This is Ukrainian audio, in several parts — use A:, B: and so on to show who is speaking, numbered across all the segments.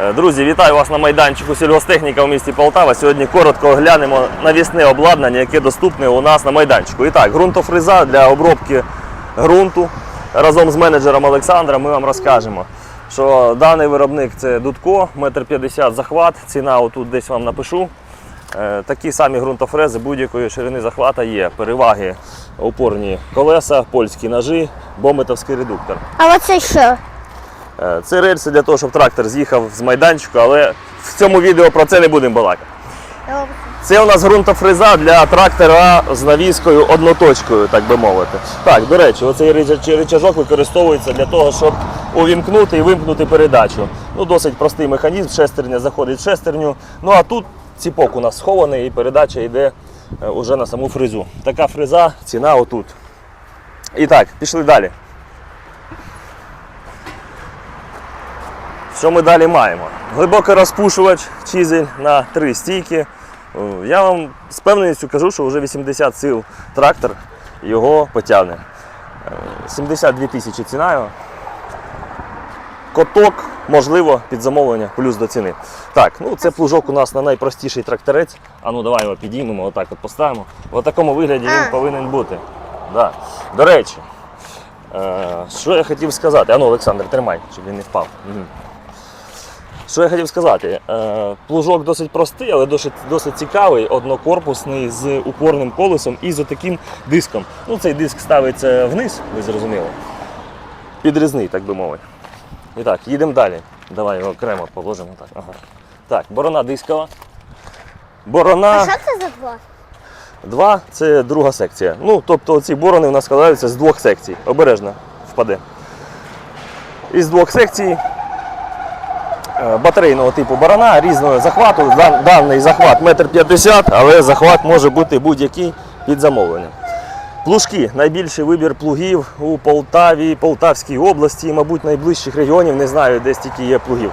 A: Е, Друзі, вітаю вас на майданчику сільгостехніка в місті Полтава. Сьогодні коротко оглянемо навісне обладнання, яке доступне у нас на майданчику. І так, ґрунтофреза для обробки ґрунту. Разом з менеджером Олександром ми вам розкажемо, що даний виробник це Дудко, 1,50 м захват, ціна отут десь вам напишу. Е, Такі самі ґрунтофрези будь-якої ширини захвата є. Переваги опорні колеса, польські ножі, бометовський редуктор.
B: А оце що?
A: Е, Це рельси для того, щоб трактор з'їхав з майданчику, але в цьому відео про це не будемо балакати. Це у нас ґрунтофреза для трактора з навіскою одноточкою, так би мовити. Так, до речі, оцей ричажок використовується для того, щоб увімкнути і вимкнути передачу. Ну, досить простий механізм, шестерня заходить в шестерню. Ну а тут ціпок у нас схований і передача йде е, уже на саму фрезу. Така фреза, ціна отут. І так, пішли далі. Що ми далі маємо? Глибокий розпушувач, чизель на три стійки. Е, Я вам з певністю кажу, що вже 80 сил трактор його потягне. Е, 72 тисячі ціна його. Коток, можливо, під замовлення, плюс до ціни. Так, ну це плужок у нас на найпростіший тракторець. А ну давай його підіймемо, отак от поставимо. В такому вигляді він повинен бути. Да. До речі, е, що я хотів сказати? Ану, Олександр, тримай, щоб він не впав. Мгм. Що я хотів сказати? Е, Плужок досить простий, але досить, досить цікавий, однокорпусний з упорним колесом і з таким диском. Ну, цей диск ставиться вниз, ви зрозуміли. Підрізний, так би мовити. І так, їдемо далі. Давай його окремо положимо. Так, ага. так борона дискова. Борона.
B: А що це за два?
A: Два це друга секція. Ну, тобто ці борони в нас складаються з двох секцій. Обережно впаде. Із двох секцій батарейного типу борона різного захвату. Даний захват 1,50 м, але захват може бути будь-який під замовленням. Плужки. Найбільший вибір плугів у Полтаві, Полтавській області, мабуть, найближчих регіонів, не знаю, де стільки є плугів.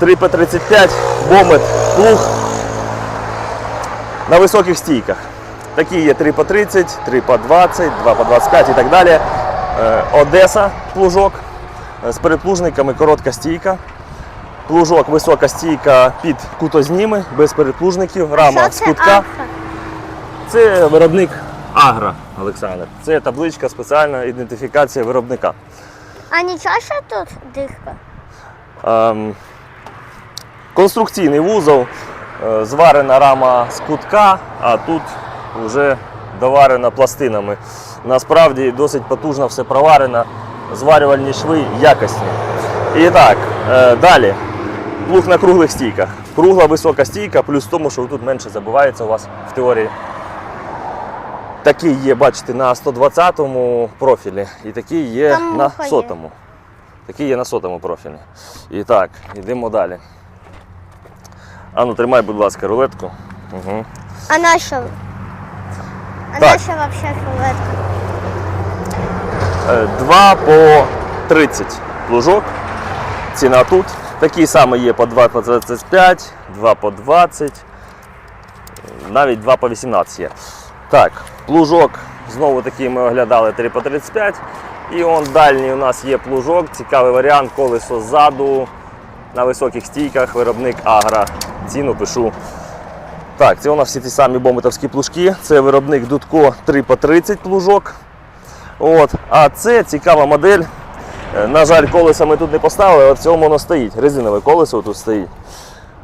A: 3П35, бомет, плуг на високих стійках. Такі є 3 по 30, 3 по 20, 2 по 25 і так далі. Е, Одеса плужок е, з передплужниками коротка стійка. Плужок висока стійка під кутозніми, без передплужників, рама
B: Що
A: з кутка.
B: Альфа?
A: Це виробник Агра, Олександр. Це табличка, спеціальна ідентифікація виробника.
B: А нічого, що тут дихка?
A: Ем, конструкційний вузол, е, зварена рама з кутка, а тут вже доварена пластинами. Насправді досить потужно все проварено, зварювальні шви якісні. І так, е, далі. Плуг на круглих стійках. Кругла висока стійка, плюс в тому, що тут менше забивається у вас в теорії. Такий є, бачите, на 120-му профілі і такий є
B: Там
A: на сотому. Такий є на сотому профілі. І так, йдемо далі. Ану, тримай, будь ласка, рулетку. Угу.
B: А на що? А
A: Так.
B: на що взагалі фіолетка?
A: 2 по 30 плужок. Ціна тут. Такі самі є по 2 по 25, 2 по 20, навіть 2 по 18 є. Так, плужок, знову таки ми оглядали 3 по 35. І он дальній у нас є плужок, цікавий варіант, колесо ззаду на високих стійках, виробник Агра. Ціну пишу. Так, це у нас всі ті самі бометовські плужки. Це виробник Дудко 3 по 30 плужок. От. А це цікава модель. Е, На жаль, колеса ми тут не поставили, але в цьому воно стоїть. Резинове колесо тут стоїть.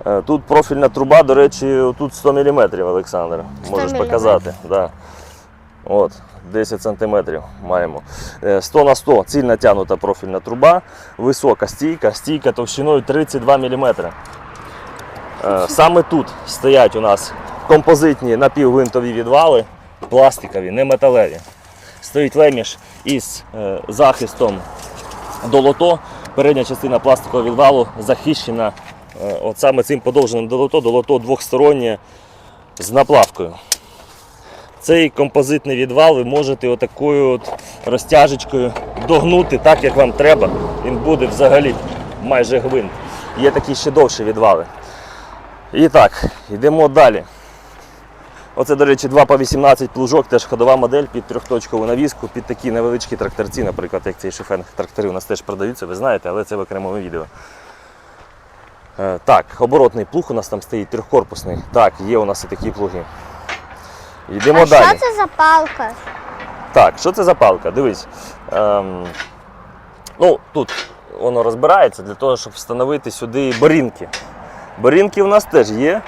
A: Е, Тут профільна труба, до речі, тут 100 мм, Олександр.
B: 100
A: Можеш
B: мм.
A: показати. Да. От, 10 см маємо. Е, 100 на 100 цільно тягнута профільна труба, висока стійка, стійка товщиною 32 мм. Е, Саме тут стоять у нас композитні напівгвинтові відвали, пластикові, не металеві. Стоїть леміш із е, захистом долото. Передня частина пластикового відвалу захищена е, от саме цим подовженим долото, долото двохстороннє з наплавкою. Цей композитний відвал ви можете отакою от розтяжечкою догнути так, як вам треба. Він буде взагалі майже гвинт. Є такі ще довші відвали. І так, йдемо далі. Оце, до речі, 2 по 18 плужок, теж ходова модель під трьохточкову навіску, під такі невеличкі тракторці, наприклад, як цей шифенг трактори у нас теж продаються, ви знаєте, але це в окремому відео. Е, Так, оборотний плуг у нас там стоїть трьохкорпусний. Так, є у нас і такі плуги. Йдемо
B: а
A: далі.
B: що це за палка?
A: Так, що це за палка? Дивись. Ем, ну, тут воно розбирається для того, щоб встановити сюди борінки. Борінки у нас теж є.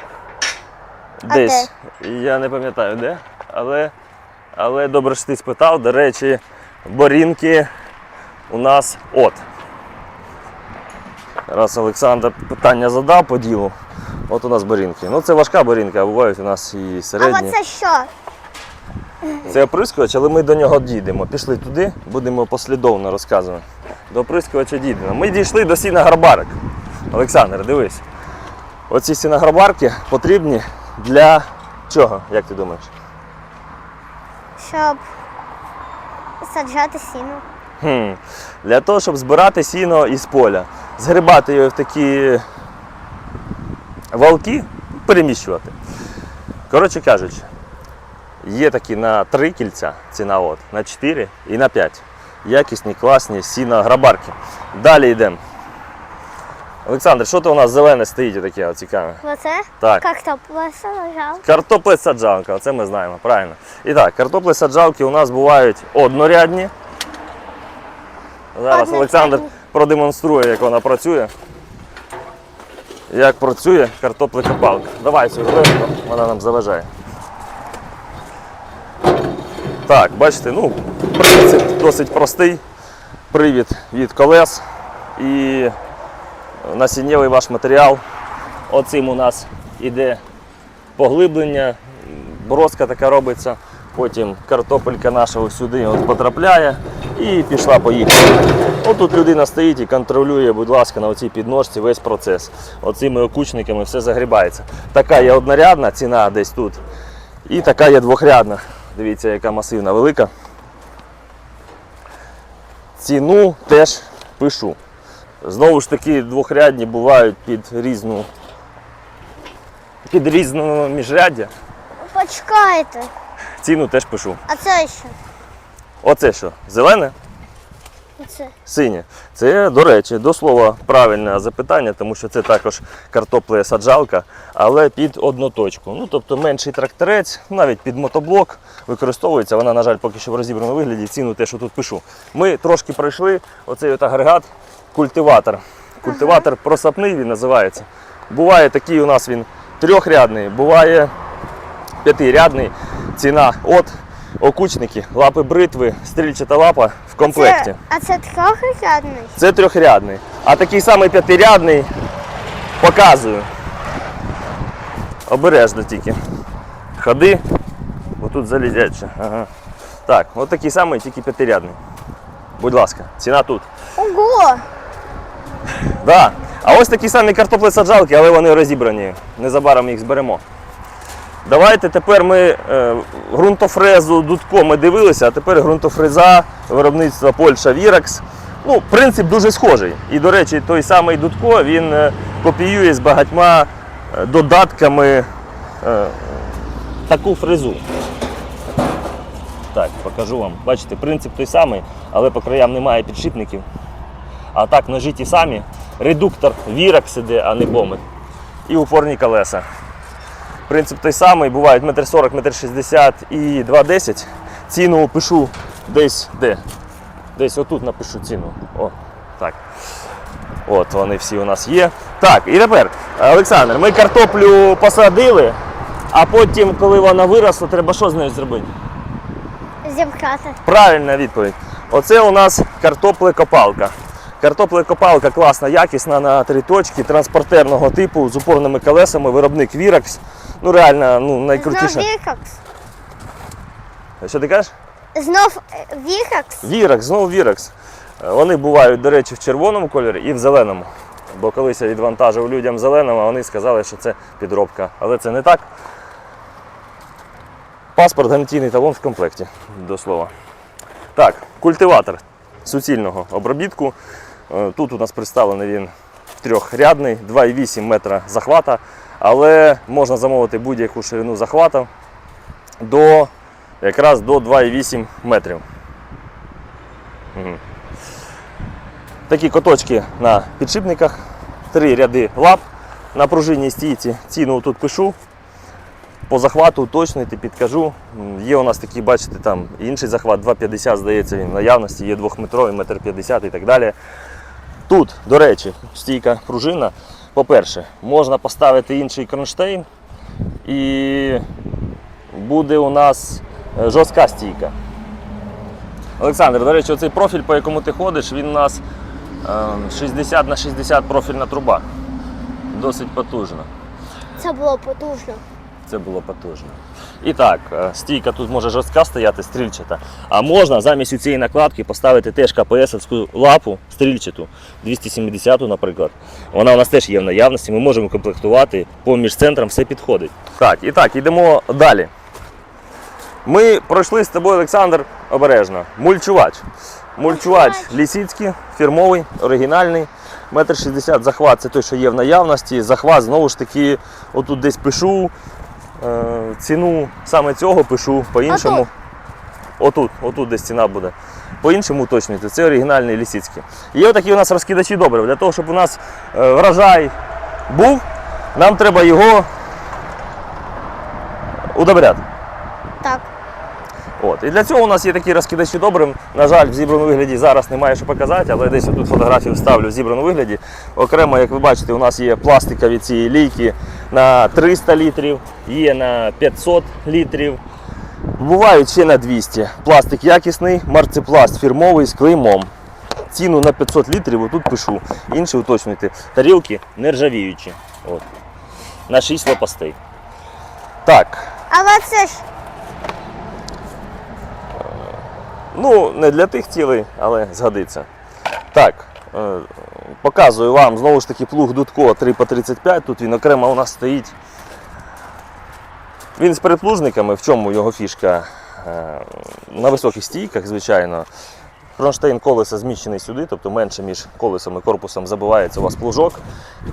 A: Десь. Я не пам'ятаю де. Але, але добре, що ти спитав. До речі, борінки у нас от. Раз Олександр питання задав по ділу. От у нас борінки. Ну це важка борінка, а бувають у нас і
B: А
A: середні.
B: що?
A: Це оприскувач, але ми до нього дійдемо. Пішли туди, будемо послідовно розказувати. До оприскувача дійдемо. Ми дійшли до сінограбарок. Олександр, дивись. Оці сінограбарки потрібні для чого, як ти думаєш?
B: Щоб саджати сіно.
A: Хм. Для того, щоб збирати сіно із поля, згрібати його в такі валки, переміщувати. Коротше кажучи, є такі на три кільця ціна от, на 4 і на 5. Якісні, класні сіно-грабарки. Далі йдемо. Олександр, що то у нас зелене стоїть таке цікаве?
B: Оце?
A: Так.
B: Картопля саджав.
A: Картопли саджалка, це ми знаємо, правильно. І так, картопли саджалки у нас бувають однорядні. Зараз
B: Однорядні.
A: Олександр продемонструє, як вона працює. Як працює картоплекопалка. Давай цю хвилинку, вона нам заважає. Так, бачите, ну, принцип досить простий. Привід від колес і насіннєвий ваш матеріал. Оцим у нас іде поглиблення, брозка така робиться, потім картопелька наша сюди от потрапляє і пішла поїхала. Отут людина стоїть і контролює, будь ласка, на оцій підножці весь процес. Оцими окучниками все загрібається. Така є однорядна ціна десь тут. І така є двохрядна. Дивіться, яка масивна велика. Ціну теж пишу. Знову ж таки, двохрядні бувають під різну під різного міжряддя.
B: Почекайте.
A: Ціну теж пишу.
B: А це що?
A: Оце що? Зелене?
B: Оце.
A: Синє. Це, до речі, до слова правильне запитання, тому що це також картоплея саджалка, але під одноточку. Ну, тобто менший тракторець, навіть під мотоблок використовується. Вона, на жаль, поки що в розібраному вигляді. Ціну те, що тут пишу. Ми трошки пройшли оцей от агрегат, культиватор. Культиватор просапний він називається. Буває такий у нас він трьохрядний, буває п'ятирядний. Ціна от окучники, лапи бритви, стрільчата лапа в комплекті.
B: Це, а це трьохрядний?
A: Це трьохрядний. А такий самий п'ятирядний показую. Обережно тільки. Ходи. Бо тут залізяче. Ага. Так, от такий самий, тільки п'ятирядний. Будь ласка, ціна тут.
B: Ого!
A: Да. А ось такі самі картоплесаджалки, але вони розібрані. Незабаром їх зберемо. Давайте тепер ми е, ґрунтофрезу Дудко ми дивилися, а тепер ґрунтофреза виробництва Польща Віракс. Ну, принцип дуже схожий. І, до речі, той самий Дудко він е, копіює з багатьма е, додатками е, таку фрезу. Так, покажу вам. Бачите, принцип той самий, але по краям немає підшипників. А так ножі ті самі. Редуктор Віракс іде, а не бомет. І упорні колеса. Принцип той самий, бувають 1,40 м, 1,60 м і 2,10 Ціну пишу десь де. Десь отут напишу ціну. О, так. От вони всі у нас є. Так, і тепер, Олександр, ми картоплю посадили, а потім, коли вона виросла, треба що з нею зробити?
B: Зібрати.
A: Правильна відповідь. Оце у нас картоплекопалка. Картоплекопалка класна, якісна на три точки, транспортерного типу з упорними колесами, виробник Virax. Ну реально, ну
B: Знов
A: найкрутіша. Що ти кажеш?
B: Знов е, Віркакс.
A: Virax, знову Virax. Е, Вони бувають, до речі, в червоному кольорі і в зеленому. Бо колись я відвантажив людям зеленому, а вони сказали, що це підробка. Але це не так. Паспорт, гарантійний талон в комплекті, до слова. Так, культиватор суцільного обробітку. Е, Тут у нас представлений він трьохрядний, 2,8 метра захвата, але можна замовити будь-яку ширину захвата до якраз до 2,8 метрів. Такі коточки на підшипниках, три ряди лап на пружинній стійці ціну тут пишу. По захвату уточнити, підкажу. Є у нас такі, бачите, там інший захват 2,50, здається, він в наявності, є 2-метровий, 1,50 м і так далі. Тут, до речі, стійка пружина. По-перше, можна поставити інший кронштейн і буде у нас е, жорстка стійка. Олександр, до речі, оцей профіль, по якому ти ходиш, він у нас е, 60 на 60 профільна труба. Досить потужна.
B: Це було потужно.
A: Це було потужно. І так, е, стійка тут може жорстка стояти, стрільчата. А можна замість цієї накладки поставити теж КПСовську лапу стрільчату, 270, наприклад. Вона у нас теж є в наявності, ми можемо комплектувати, поміж центром все підходить. Так, і так, йдемо далі. Ми пройшли з тобою, Олександр, обережно. Мульчувач. Мульчувач лісіцький, фірмовий, оригінальний. Метр 60 захват це той, що є в наявності. Захват знову ж таки, отут десь пишу. Е, ціну саме цього пишу по-іншому. Отут, отут десь ціна буде. По-іншому уточнюйте, це оригінальний лісіцький. Є отакі у нас розкидачі добрив. Для того, щоб у нас е, врожай був, нам треба його удобряти.
B: Так.
A: От. І для цього у нас є такі розкидачі добрив. На жаль, в зібраному вигляді зараз немає що показати, але десь тут фотографію вставлю в зібраному вигляді. Окремо, як ви бачите, у нас є пластикові ці лійки на 300 літрів, є на 500 літрів. Бувають ще на 200. Пластик якісний, марципласт фірмовий з клеймом. Ціну на 500 літрів отут пишу. Інші уточнюйте. Тарілки нержавіючі. От. На 6 лопастей. Так,
B: Але це ж
A: Ну, не для тих цілей, але згодиться. Так, е, показую вам знову ж таки плуг Дудко 3 по 35. Тут він окремо у нас стоїть. Він з передплужниками, в чому його фішка? Е, На високих стійках, звичайно. Кронштейн колеса зміщений сюди, тобто менше між колесом і корпусом забивається у вас плужок.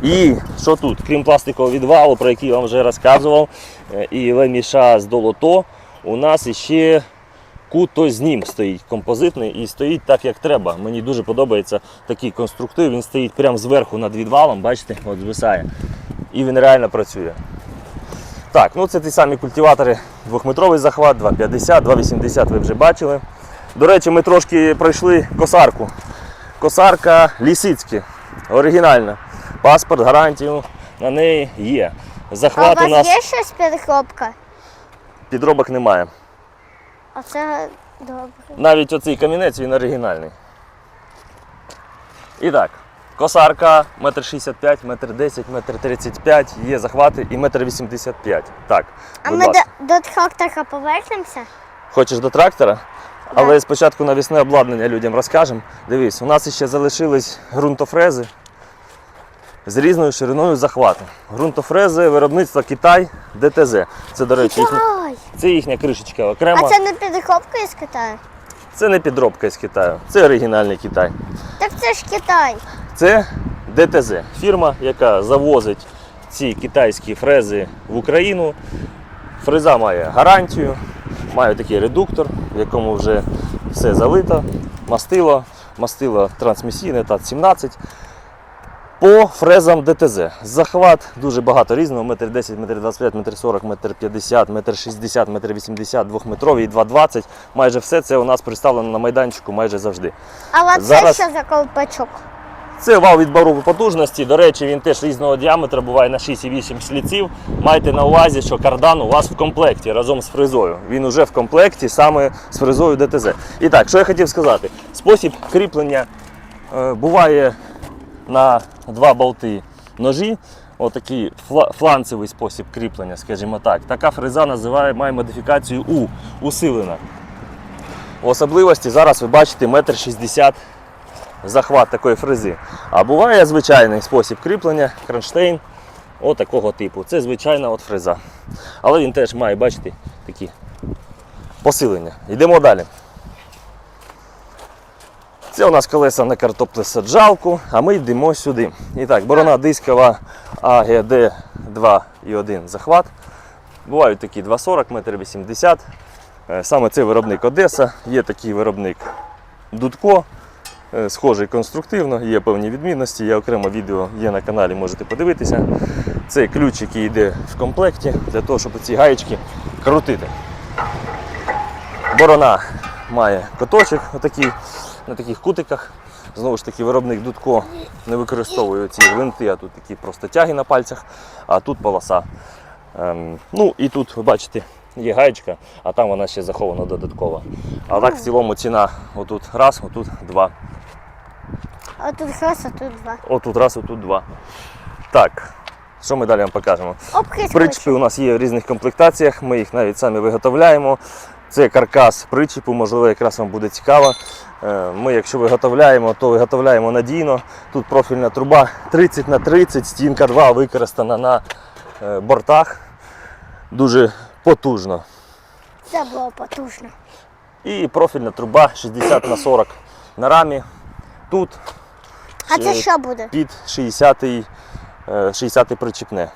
A: І що тут? Крім пластикового відвалу, про який я вам вже розказував, е, і леміша з долото, у нас іще кут той з ним стоїть композитний і стоїть так, як треба. Мені дуже подобається такий конструктив. Він стоїть прямо зверху над відвалом, бачите, от звисає. І він реально працює. Так, ну це ті самі культиватори, двохметровий захват, 2,50, 2,80 ви вже бачили. До речі, ми трошки пройшли косарку. Косарка Лісицькі, оригінальна. Паспорт, гарантію на неї є.
B: а у
A: Захват у
B: вас
A: нас
B: є щось підхопка?
A: підробок немає.
B: А це добре.
A: Навіть оцей камінець він оригінальний. І так, косарка 1,65 м, 1,10 м, 1,35 м, є захвати і 1,85 м. Так,
B: А ми до, до трактора повернемося?
A: Хочеш до трактора? Але спочатку навісне обладнання людям розкажемо. Дивись, у нас ще залишились ґрунтофрези з різною шириною захвату. Ґрунтофрези виробництва Китай ДТЗ. Це, до речі, їхня, це їхня кришечка окрема.
B: А це не підхопка із Китаю?
A: Це не підробка з Китаю, це оригінальний Китай.
B: Так це ж Китай.
A: Це ДТЗ, фірма, яка завозить ці китайські фрези в Україну. Фреза має гарантію, має такий редуктор, в якому вже все залито, мастило, мастило трансмісійне ТАТ-17. По фрезам ДТЗ. Захват дуже багато різного, метр 10, метр 25, метр 40, метр 50, метр 60, метр 80, двохметровий, 2,20. Майже все це у нас представлено на майданчику майже завжди.
B: Але
A: Зараз-
B: це що за колпачок?
A: Це вал відбору потужності. До речі, він теж різного діаметра, буває на 6,8 шліців. Майте на увазі, що кардан у вас в комплекті разом з фрезою. Він уже в комплекті саме з фрезою ДТЗ. І так, що я хотів сказати? Спосіб кріплення е, буває на два болти ножі. Отакий фланцевий спосіб кріплення, скажімо так. Така фреза називає, має модифікацію У, усилена. В особливості зараз ви бачите 1,60 м захват такої фрези. А буває звичайний спосіб кріплення, кронштейн отакого типу. Це звичайна от фреза. Але він теж має, бачите, такі посилення. Йдемо далі. Це у нас колеса на картоплесаджалку, а ми йдемо сюди. І так, борона дискова АГД 2,1 захват. Бувають такі 2,40 метр 80. Е, Саме це виробник Одеса, є такий виробник Дудко. е, схожий конструктивно, є певні відмінності. Є окремо відео є на каналі, можете подивитися. Це ключ, який йде в комплекті для того, щоб ці гаєчки крутити. Борона має коточок отакий, на таких кутиках. Знову ж таки, виробник Дудко не використовує ці гвинти, а тут такі просто тяги на пальцях, а тут полоса. Ем, ну і тут, ви бачите, є гаєчка, а там вона ще захована додатково. А так в цілому ціна отут раз, отут два.
B: А тут раз, а тут два.
A: Отут раз, отут два. Так, що ми далі вам покажемо?
B: Обхискувач.
A: Причепи у нас є в різних комплектаціях, ми їх навіть самі виготовляємо. Це каркас причепу, можливо, якраз вам буде цікаво. Е, Ми, якщо виготовляємо, то виготовляємо надійно. Тут профільна труба 30 на 30, стінка 2 використана на е, бортах. Дуже потужно.
B: Це було потужно.
A: І профільна труба 60 на 40 на рамі. Тут
B: А це
A: Е,
B: що буде?
A: під 60-й, е, 60-й причіпне.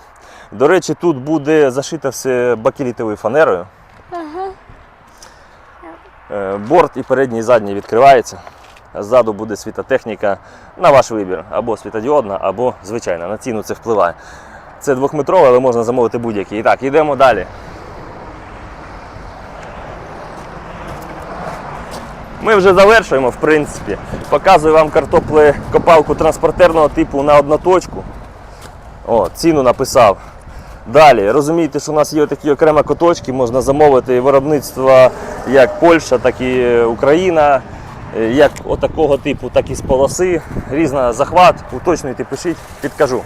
A: До речі, тут буде зашито все бакелітовою фанерою. Е, Борт і передній і задній відкривається. Ззаду буде світотехніка на ваш вибір. Або світодіодна, або звичайна. На ціну це впливає. Це двохметрове, але можна замовити будь-який. І так, йдемо далі. Ми вже завершуємо, в принципі. Показую вам картопле-копалку транспортерного типу на одноточку. О, ціну написав. Далі, розумієте, що у нас є такі окремі коточки, можна замовити виробництва як Польща, так і Україна, е, як отакого типу, так і з полоси. Різна захват, уточнюйте, пишіть, підкажу.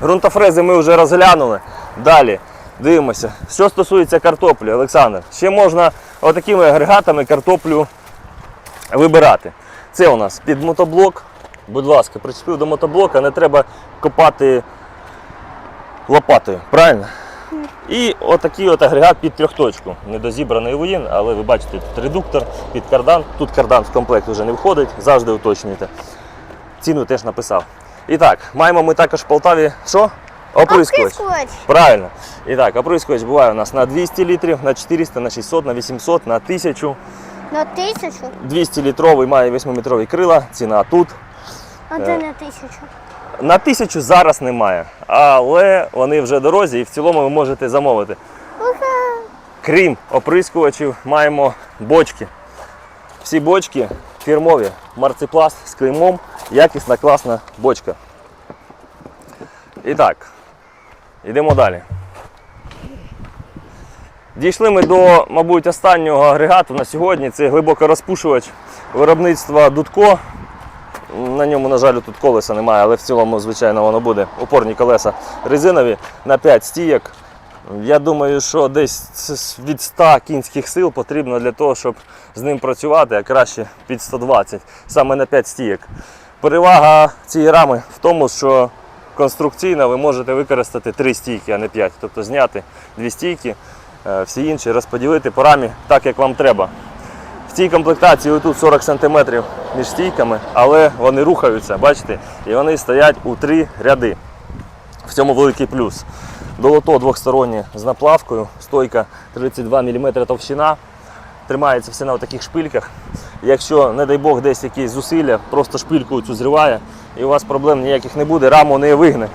A: Грунтофрези ми вже розглянули. Далі дивимося. Що стосується картоплі, Олександр, ще можна отакими агрегатами картоплю вибирати. Це у нас під мотоблок. Будь ласка, причепив до мотоблока, не треба копати лопатою, правильно? І отакий от агрегат під трьохточку. Недозібраний воїн, але ви бачите, тут редуктор під кардан. Тут кардан в комплект вже не входить, завжди уточнюйте. Ціну теж написав. І так, маємо ми також в Полтаві що? Оприскувач.
B: Обхискувач.
A: Правильно. І так, оприскувач буває у нас на 200 літрів, на 400, на 600, на 800, на 1000.
B: На тисячу,
A: 200 літровий має 8-метрові крила, ціна тут.
B: а це на тисячу.
A: На 1000 зараз немає, але вони вже дорозі і в цілому ви можете замовити. Крім оприскувачів, маємо бочки. Всі бочки фірмові, марципласт з клеймом, якісна, класна бочка. І так, йдемо далі. Дійшли ми до, мабуть, останнього агрегату на сьогодні. Це глибокорозпушувач виробництва Дудко. На ньому, на жаль, тут колеса немає, але в цілому, звичайно, воно буде. Опорні колеса резинові на 5 стійок. Я думаю, що десь від 100 кінських сил потрібно для того, щоб з ним працювати, а краще під 120, саме на 5 стійок. Перевага цієї рами в тому, що конструкційно ви можете використати 3 стійки, а не 5. Тобто зняти 2 стійки, е, всі інші розподілити по рамі так, як вам треба. Цій комплектації тут 40 см між стійками, але вони рухаються, бачите, і вони стоять у три ряди. В цьому великий плюс. Долото двохстороннє з наплавкою, стойка 32 мм товщина. Тримається все на таких шпильках. Якщо, не дай Бог, десь якісь зусилля, просто шпильку цю зриває, і у вас проблем ніяких не буде, раму не вигне.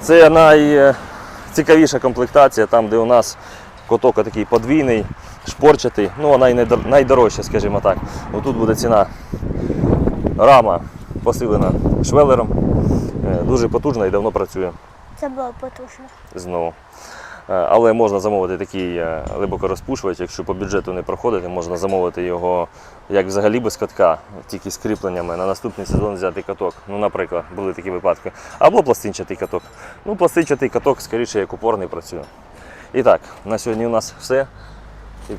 A: Це найцікавіша комплектація, там, де у нас коток такий подвійний, шпорчатий, ну вона найдор- найдорожча, скажімо так. Отут буде ціна. Рама посилена швелером, е, дуже потужна і давно працює
B: Це було потужно.
A: знову. Е, Але можна замовити такий е, глибокорозпушувач, якщо по бюджету не проходити, можна замовити його як взагалі без катка, тільки з кріпленнями. На наступний сезон взяти каток. Ну, наприклад, були такі випадки. Або пластинчатий каток. Ну, пластинчатий каток скоріше як упорний працює. І так, на сьогодні у нас все.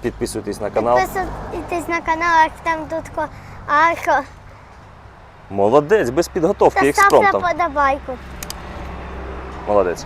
A: Підписуйтесь на канал.
B: Підписуйтесь на канал, як там дудко Арко.
A: Молодець, без підготовки,
B: Та ставте подобайку.
A: Молодець.